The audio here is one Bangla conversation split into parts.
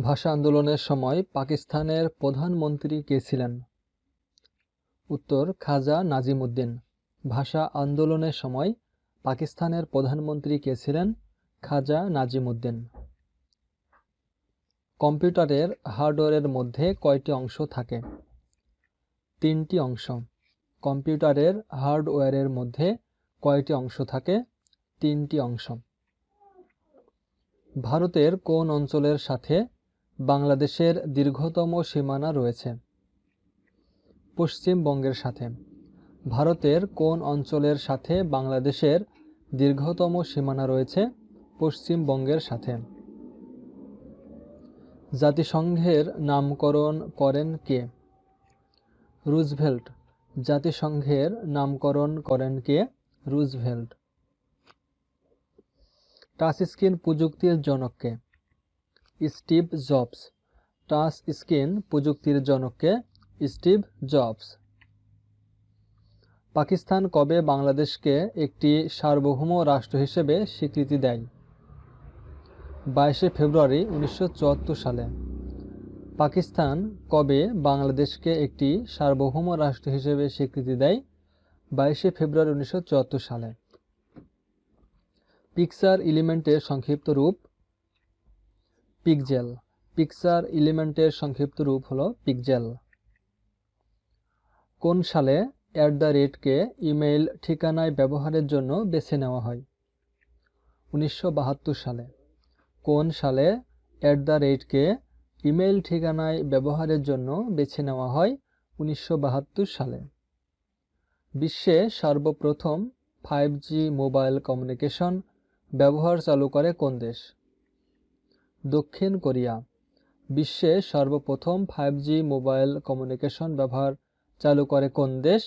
ভাষা আন্দোলনের সময় পাকিস্তানের প্রধানমন্ত্রী কে ছিলেন? উত্তর, খাজা নাজিমুদ্দিন। ভাষা আন্দোলনের সময় পাকিস্তানের প্রধানমন্ত্রী কে ছিলেন? খাজা নাজিমুদ্দিন। কম্পিউটারের হার্ডওয়্যারের মধ্যে কয়টি অংশ থাকে? তিনটি অংশ। কম্পিউটারের হার্ডওয়্যারের মধ্যে কয়টি অংশ থাকে? তিনটি অংশ। ভারতের কোন অঞ্চলের সাথে বাংলাদেশের দীর্ঘতম সীমানা রয়েছে। পশ্চিমবঙ্গের সাথে। ভারতের কোন অঞ্চলের সাথে বাংলাদেশের দীর্ঘতম সীমানা রয়েছে? পশ্চিমবঙ্গের সাথে। জাতিসংঘের নামকরণ করেন কে? রুজভেল্ট। জাতিসংঘের নামকরণ করেন কে? রুজভেল্ট। টাচ স্ক্রিন প্রযুক্তির জনককে স্টিভ জবস। টাচ স্ক্রিন প্রযুক্তির জনককে স্টিভ জবস। পাকিস্তান কবে বাংলাদেশকে একটি সার্বভৌম রাষ্ট্র হিসেবে স্বীকৃতি দেয়? বাইশে ফেব্রুয়ারি উনিশশো চুয়াত্তর সালে। পাকিস্তান কবে বাংলাদেশকে একটি সার্বভৌম রাষ্ট্র হিসেবে স্বীকৃতি দেয়? বাইশে ফেব্রুয়ারি উনিশশো চুয়াত্তর সালে। পিকচার এলিমেন্টের সংক্ষিপ্ত রূপ পিকজেল। পিকচার এলিমেন্টের সংক্ষিপ্ত রূপ হলো পিকজেল। কোন সালে অ্যাট দ্য রেটকে ইমেইল ঠিকানায় ব্যবহারের জন্য বেছে নেওয়া হয়? উনিশশো বাহাত্তর সালে। কোন সালে অ্যাট দ্য রেটকে ইমেইল ঠিকানায় ব্যবহারের জন্য বেছে নেওয়া হয়? উনিশশো বাহাত্তর সালে। বিশ্বে সর্বপ্রথম ফাইভ মোবাইল কমিউনিকেশন ব্যবহার চালু করে কোন দেশ? দক্ষিণ কোরিয়া। বিশ্বে সর্বপ্রথম ফাইভ জি মোবাইল কমিউনিকেশন ব্যবহার চালু করে কোন দেশ?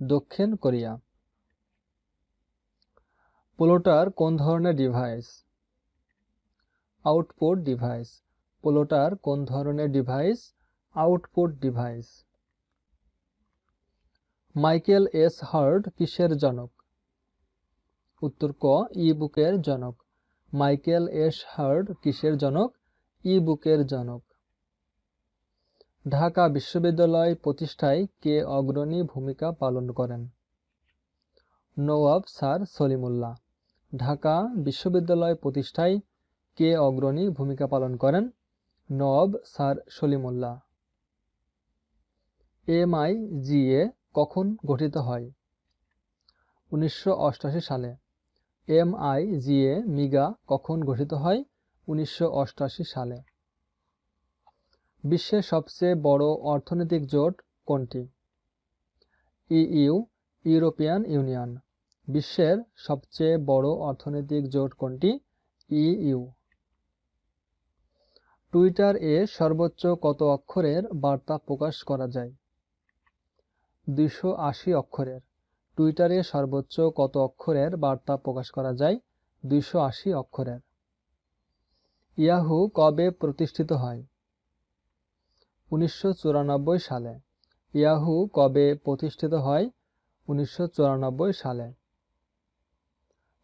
দক্ষিণ কোরিয়া। পোলোটার কোন ধরনের ডিভাইস আউটপুট ডিভাইস পোলোটার কোন ধরনের device output device Michael S Hart কিসের জনক? উত্তর ক ই বুকের জনক। মাইকেল এস হার্ড কিসের জনক? ই বুকের জনক। ঢাকা বিশ্ববিদ্যালয় প্রতিষ্ঠায় কে অগ্রণী ভূমিকা পালন করেন? নওয়াব স্যার সলিমুল্লাহ। ঢাকা বিশ্ববিদ্যালয় প্রতিষ্ঠায় কে অগ্রণী ভূমিকা পালন করেন? Nawab sir Salimullah. M I G A কখন গঠিত হয়? উনিশশো সালে। M I G A MIGA কখন গঠিত হয়? উনিশশো সালে। বিশ্বের সবচেয়ে বড় অর্থনৈতিক জোট কোনটি? EU European Union. বিশ্বের সবচেয়ে বড় অর্থনৈতিক জোট কোনটি? ইইউ টুইটার এ সর্বোচ্চ কত অক্ষরের বার্তা প্রকাশ করা যায়? দুশো অক্ষরের। টুইটারে সর্বোচ্চ কত অক্ষরের বার্তা প্রকাশ করা যায়? দুইশো আশি অক্ষরের। ইয়াহু কবে প্রতিষ্ঠিত হয়? উনিশশো চুরানব্বই সালে। ইয়াহু কবে প্রতিষ্ঠিত হয়? উনিশশো চুরানব্বই সালে।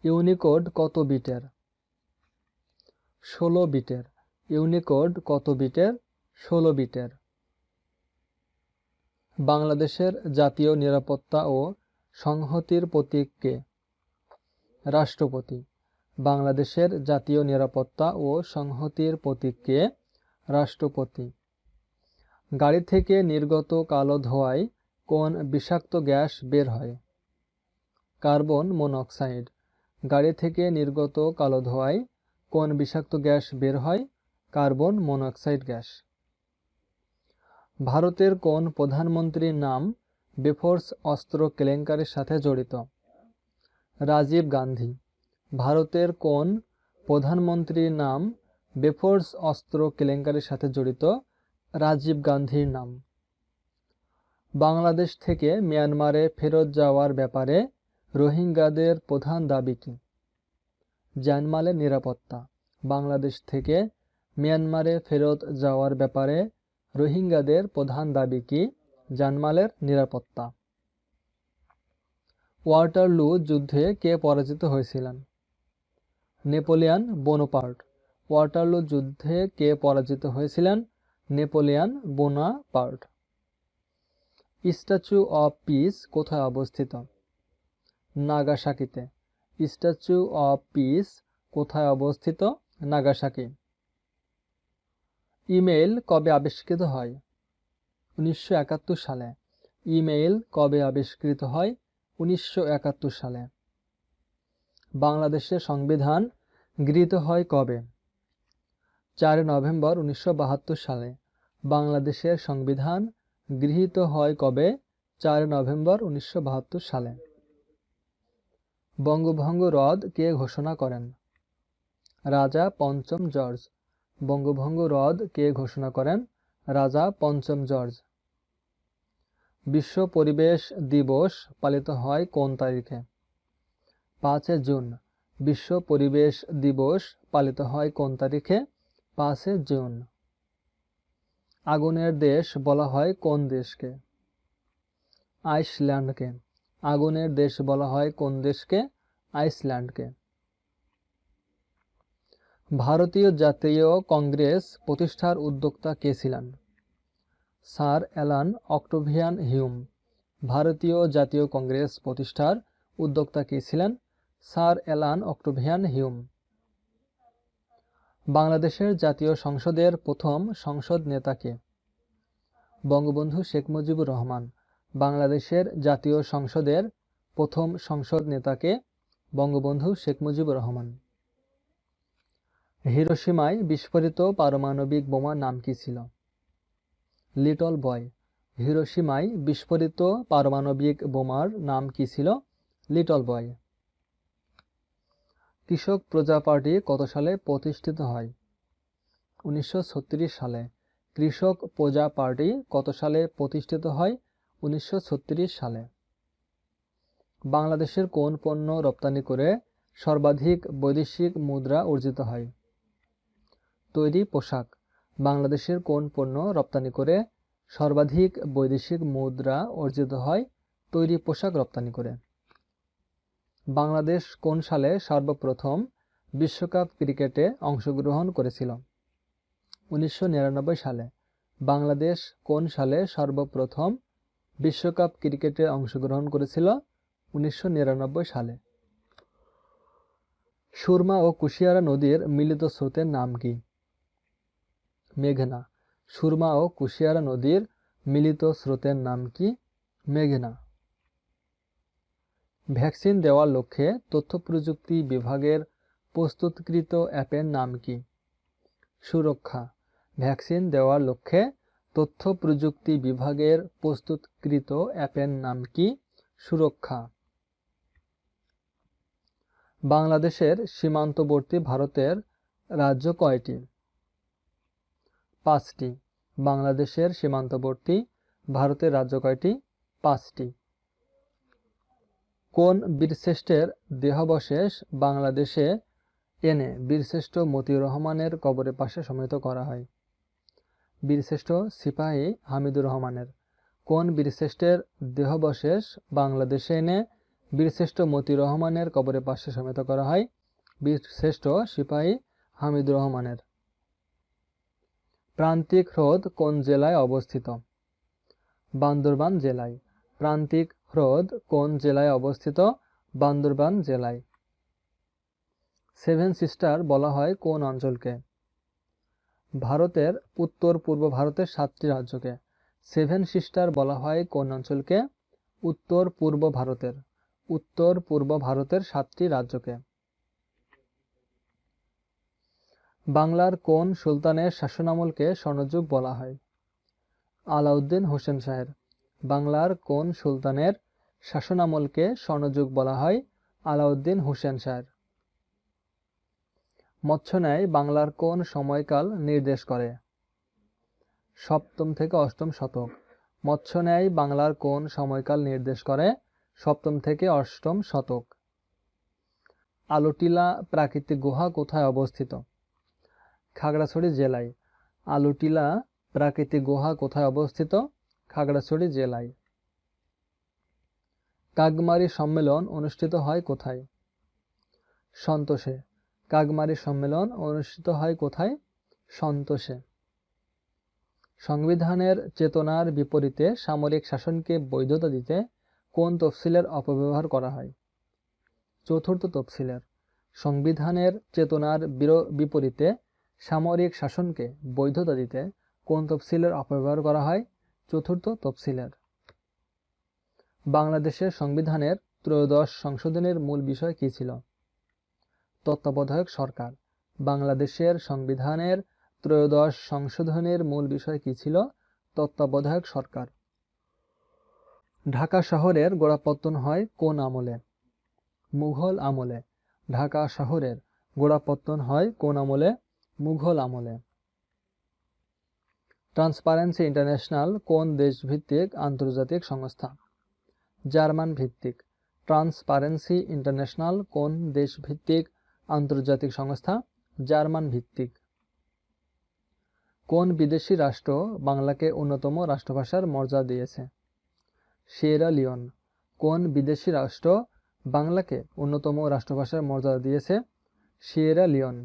ইউনিকোড কত বিটের? ষোলো বিটের। ইউনিকোড কত বিটের? ষোলো বিটের। বাংলাদেশের জাতীয় নিরাপত্তা ও সংহতির প্রতীককে। রাষ্ট্রপতি। বাংলাদেশের জাতীয় নিরাপত্তা ও সংহতির প্রতীককে রাষ্ট্রপতি। গাড়ি থেকে নির্গত কালো ধোঁয়ায় কোন বিষাক্ত গ্যাস বের হয়? Carbon monoxide. গাড়ি থেকে নির্গত কালো ধোঁয়ায় কোন বিষাক্ত গ্যাস বের হয়? Carbon monoxide gas. ভারতের কোন প্রধানমন্ত্রীর নাম বেফোর্স অস্ত্র কেলেঙ্কারির সাথে জড়িত। রাজীব গান্ধী, ভারতের কোন প্রধানমন্ত্রীর নাম বেফোর্স অস্ত্র কেলেঙ্কারির সাথে জড়িত? রাজীব গান্ধীর নাম। বাংলাদেশ থেকে মিয়ানমারে ফেরত যাওয়ার ব্যাপারে রোহিঙ্গাদের প্রধান দাবি কী? জানমালের নিরাপত্তা। বাংলাদেশ থেকে মিয়ানমারে ফেরত যাওয়ার ব্যাপারে রোহিঙ্গাদের প্রধান দাবি কি? জানমালের নিরাপত্তা। ওয়াটারলু যুদ্ধে কে পরাজিত হয়েছিলেন? নেপোলিয়ান বোনোপার্ট। ওয়াটারলু যুদ্ধে কে পরাজিত হয়েছিলেন? Napoleon Bonaparte. Statue of peace কোথায় অবস্থিত? নাগাসাকিতে। স্ট্যাচু অফ পিস কোথায় অবস্থিত? নাগাসাকি। ইমেইল কবে আবিষ্কৃত হয়? উনিশশো একাত্তর সালে। ইমেইল কবে আবিষ্কৃত হয়? উনিশশো একাত্তর সালে। বাংলাদেশের সংবিধান গৃহীত হয় কবে? চার নভেম্বর উনিশশো বাহাত্তর সালে। বাংলাদেশের সংবিধান গৃহীত হয় কবে? চার নভেম্বর উনিশশো বাহাত্তর সালে। বঙ্গভঙ্গ রদ কে ঘোষণা করেন? রাজা পঞ্চম জর্জ। বঙ্গভঙ্গ রদ কে ঘোষণা করেন? রাজা পঞ্চম জর্জ। বিশ্ব পরিবেশ দিবস পালিত হয় কোন তারিখে? পাঁচে জুন। বিশ্ব পরিবেশ দিবস পালিত হয় কোন তারিখে? পাঁচে জুন। আগুনের দেশ বলা হয় কোন দেশকে? আইসল্যান্ডকে। আগুনের দেশ বলা হয় কোন দেশকে? আইসল্যান্ডকে। ভারতীয় জাতীয় কংগ্রেস প্রতিষ্ঠার উদ্যোক্তা কে ছিলেন? Sir Allan Octavian Hume. ভারতীয় জাতীয় কংগ্রেস প্রতিষ্ঠার উদ্যোক্তা কে ছিলেন? Sir Allan Octavian Hume. বাংলাদেশের জাতীয় সংসদের প্রথম সংসদ নেতাকে বঙ্গবন্ধু শেখ মুজিবুর রহমান। বাংলাদেশের জাতীয় সংসদের প্রথম সংসদ নেতাকে বঙ্গবন্ধু শেখ মুজিবুর রহমান। হিরোসীমায় বিস্ফোরিত পারমাণবিক বোমার নাম কি ছিল? লিটল বয় হিরোসীমায় বিস্ফোরিত পারমাণবিক বোমার নাম কি ছিল? Little Boy. Krishak Praja party কত সালে প্রতিষ্ঠিত হয়? উনিশশো ছত্রিশ সালে। কৃষক প্রজা পার্টি কত সালে প্রতিষ্ঠিত হয়? উনিশশো ছত্রিশ সালে। বাংলাদেশের কোন পণ্য রপ্তানি করে সর্বাধিক বৈদেশিক মুদ্রা অর্জিত হয়? তৈরি পোশাক। বাংলাদেশের কোন পণ্য রপ্তানি করে সর্বাধিক বৈদেশিক মুদ্রা অর্জিত হয়, তৈরি পোশাক রপ্তানি করে? বাংলাদেশ কোন সালে সর্বপ্রথম বিশ্বকাপ ক্রিকেটে অংশগ্রহণ করেছিল? উনিশশো নিরানব্বই সালে। বাংলাদেশ কোন সালে সর্বপ্রথম বিশ্বকাপ ক্রিকেটে অংশগ্রহণ করেছিল? উনিশশো নিরানব্বই সালে। সুরমা ও কুশিয়ারা নদীর মিলিত স্রোতের নাম কি? মেঘনা। সুরমা ও কুশিয়ারা নদীর মিলিত স্রোতের নাম কি? মেঘনা। ভ্যাকসিন দেওয়ার লক্ষ্যে তথ্য প্রযুক্তি বিভাগের প্রস্তুতকৃত অ্যাপের নাম কি? সুরক্ষা। ভ্যাকসিন দেওয়ার লক্ষ্যে তথ্য প্রযুক্তি বিভাগের প্রস্তুতকৃত অ্যাপের নাম কি? সুরক্ষা। বাংলাদেশের সীমান্তবর্তী ভারতের রাজ্য কয়টি? পাঁচটি। বাংলাদেশের সীমান্তবর্তী, ভারতের রাজ্য কয়টি? পাঁচটি। কোন বীরশ্রেষ্ঠের দেহাবশেষ বাংলাদেশে এনে বীরশ্রেষ্ঠ মতিউর রহমানের কবরের পাশে সমাহিত করা হয়? বীরশ্রেষ্ঠ সিপাহী হামিদুর রহমানের। কোন বীরশ্রেষ্ঠের দেহাবশেষ বাংলাদেশে এনে বীরশ্রেষ্ঠ মতিউর রহমানের কবরের পাশে সমাহিত করা হয়? বীরশ্রেষ্ঠ সিপাহী হামিদুর রহমানের। প্রান্তিক হ্রদ কোন জেলায় অবস্থিত? বান্দরবান জেলায়। প্রান্তিক হ্রদ কোন জেলায় অবস্থিত? বান্দরবান জেলায়। সেভেন সিস্টার বলা হয় কোন অঞ্চলকে? ভারতের, উত্তর পূর্ব ভারতের সাতটি রাজ্যকে। সেভেন সিস্টার বলা হয় কোন অঞ্চলকে? উত্তর পূর্ব ভারতের। উত্তর পূর্ব ভারতের সাতটি রাজ্যকে। বাংলার কোন সুলতানের শাসনামলকে স্বর্ণযুগ বলা হয়? আলাউদ্দিন হোসেন শাহের বাংলার কোন সুলতানের শাসনামলকে স্বর্ণযুগ বলা হয়? আলাউদ্দিন হোসেন শাহের মৎস্যন্যায় বাংলার কোন সময়কাল নির্দেশ করে? সপ্তম থেকে অষ্টম শতক। মৎস্যন্যায় বাংলার কোন সময়কাল নির্দেশ করে? সপ্তম থেকে অষ্টম শতক। আলোটিলা প্রাকৃতিক গুহা কোথায় অবস্থিত? খাগড়াছড়ি জেলায়। আলুটিলা প্রাকৃতিক গুহা কোথায় অবস্থিত? খাগড়াছড়ি জেলায়। কাকমারি সম্মেলন অনুষ্ঠিত হয় কোথায়? সন্তোষে। কাগমারি সম্মেলন অনুষ্ঠিত হয় কোথায়? সন্তোষে। সংবিধানের চেতনার বিপরীতে সামরিক শাসনকে বৈধতা দিতে কোন তফসিলের অপব্যবহার করা হয়? চতুর্থ তফসিলের। সংবিধানের চেতনার বিপরীতে সামরিক শাসনকে বৈধতা দিতে কোন তফসিলের অপব্যবহার করা হয়? চতুর্থ তফসিলের। বাংলাদেশের সংবিধানের ত্রয়োদশ সংশোধনের মূল বিষয় কী ছিল? তত্ত্বাবধায়ক সরকার। বাংলাদেশের সংবিধানের ত্রয়োদশ সংশোধনের মূল বিষয় কী ছিল? তত্ত্বাবধায়ক সরকার। ঢাকা শহরের গোড়াপত্তন হয় কোন আমলে? মুঘল আমলে। ঢাকা শহরের গোড়াপত্তন হয় কোন আমলে? মুঘল আমলে। ট্রান্সপারেন্সি ইন্টারন্যাশনাল কোন দেশভিত্তিক আন্তর্জাতিক সংস্থা? জার্মান ভিত্তিক। ট্রান্সপারেন্সি ইন্টারন্যাশনাল কোন দেশভিত্তিক আন্তর্জাতিক সংস্থা? জার্মান ভিত্তিক। কোন বিদেশি রাষ্ট্র বাংলাকে অন্যতম রাষ্ট্রভাষার মর্যাদা দিয়েছে? সিয়েরা লিওন কোন বিদেশি রাষ্ট্র বাংলাকে অন্যতম রাষ্ট্রভাষার মর্যাদা দিয়েছে? Sierra Leone